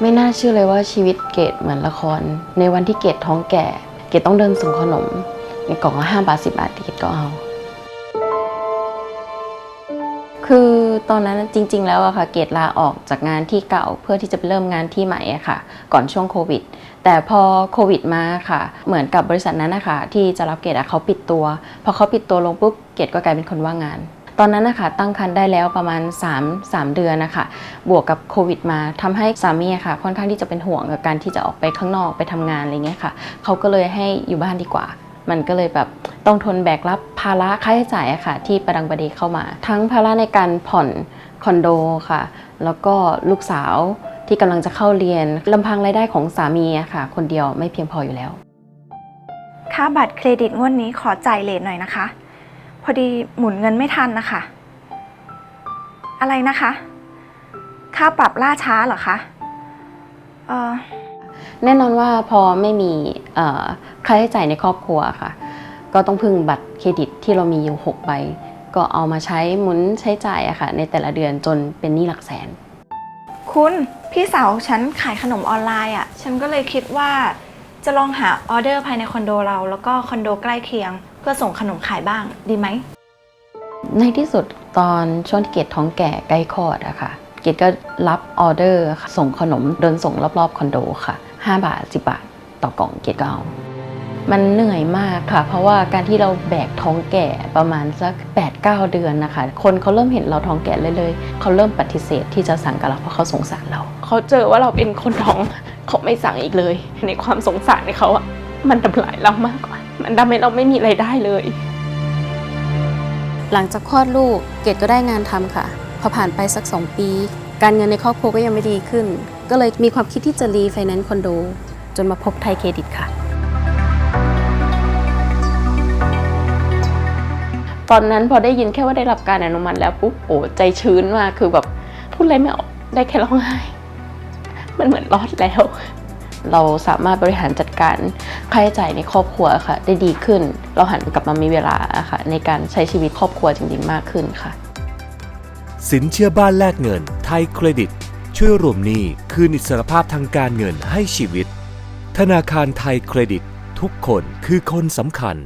ไม่น่าเชื่อเลยว่าชีวิตเกดเหมือนละคร ในวันที่เกดท้องแก่ เกดต้องเดินส่งขนม ในกล่องละห้าบาทสิบาทเกดก็เอา คือตอนนั้นจริง ๆ แล้วอะค่ะ เกดลาออกจากงานที่เก่าเพื่อที่จะเริ่มงานที่ใหม่อะค่ะ ก่อนช่วงโควิด แต่พอโควิดมาค่ะ เหมือนกับบริษัทนั้นนะคะที่จะรับเกดอะเขาปิดตัว พอเขาปิดตัวลงปุ๊บเกดก็กลายเป็นคนว่างงาน ตอนนั้นนะคะตั้งครรภ์ได้แล้วประมาณ 3 3 เดือนนะคะบวกกับโควิดมาทำให้สามีค่ะ ค่อนข้างที่จะเป็นห่วงกับการที่จะออกไปข้างนอกไปทำงานอะไรเงี้ยค่ะเขาก็เลยให้อยู่บ้านดีกว่า มันก็เลยแบบต้องทนแบกรับภาระค่าใช้จ่ายอะค่ะ ที่ประดังประเดเข้ามา ทั้งภาระในการผ่อนคอนโดค่ะ แล้วก็ลูกสาวที่กำลังจะเข้าเรียนลำพังรายได้ของสามีอะค่ะ คนเดียวไม่เพียงพออยู่แล้ว ค่าบัตรเครดิตงวดนี้ขอจ่ายเลทหน่อยนะคะ อดีหมุนเงินไม่ทันนะคะ อะไรนะคะ ค่าปรับล่าช้าเหรอคะ เออแน่นอนว่าพอไม่มีเอ่อค่าใช้จ่ายในครอบครัวค่ะ ก็ต้องพึ่งบัตรเครดิตที่เรามีอยู่ 6 ใบ ก็เอามาใช้หมุนใช้จ่ายอะค่ะ ในแต่ละเดือนจนเป็นหนี้หลักแสน คุณพี่สาวฉันขายขนมออนไลน์อะ่ะฉันก็เลยคิดว่า จะลองหาออเดอร์ภายในคอนโดเรา แล้วก็คอนโดใกล้เคียง เพื่อส่งขนมขายบ้างดีไหม ในที่สุดตอนช่วงที่เกดท้องแก่ใกล้คลอดอะค่ะ เกดก็รับออเดอร์ค่ะส่งขนมเดินส่งรอบๆคอนโดค่ะ 5 บาท 10 บาท ต่อกล่องเกดก็เอา มันเหนื่อยมากค่ะ เพราะว่าการที่เราแบกท้องแก่ประมาณสัก 8-9 เดือนนะคะ คนเขาเริ่มเห็นเราท้องแก่เลยเลยๆเขาเริ่มปฏิเสธที่จะสั่งกับเราเพราะเขาสงสารเรา เขาเจอว่าเราเป็นคนท้องเขาไม่สั่งอีกเลย ในความสงสารในเขาอะมันทำลายเรามากกว่า มันทำให้เราไม่มีไรายได้เลย หลังจากคลอดลูกเกดก็ได้งานทำค่ะ พอผ่านไปสัก 2 ปี การเงินในครอบครัวก็ยังไม่ดีขึ้น ก็เลยมีความคิดที่จะรีไฟแนนซ์คอนโด จนมาพบไทยเครดิตค่ะ ตอนนั้นพอได้ยินแค่ว่าได้รับการอนุมัติแล้วปุ๊บโอ้ใจชื้นมากคือแบบพูดอะไรไม่ออกได้แค่ร้องไห้ มันเหมือนรอดแล้ว เราสามารถบริหารจัดการค่าใช้จ่ายในครอบครัวค่ะ ได้ดีขึ้น เราหันกลับมามีเวลาค่ะ ในการใช้ชีวิตครอบครัวจริงๆมากขึ้นค่ะ สินเชื่อบ้านแลกเงิน ไทยเครดิต ช่วยรวมหนี้คืนอิสรภาพทางการเงินให้ชีวิต ธนาคารไทยเครดิต ทุกคนคือคนสำคัญ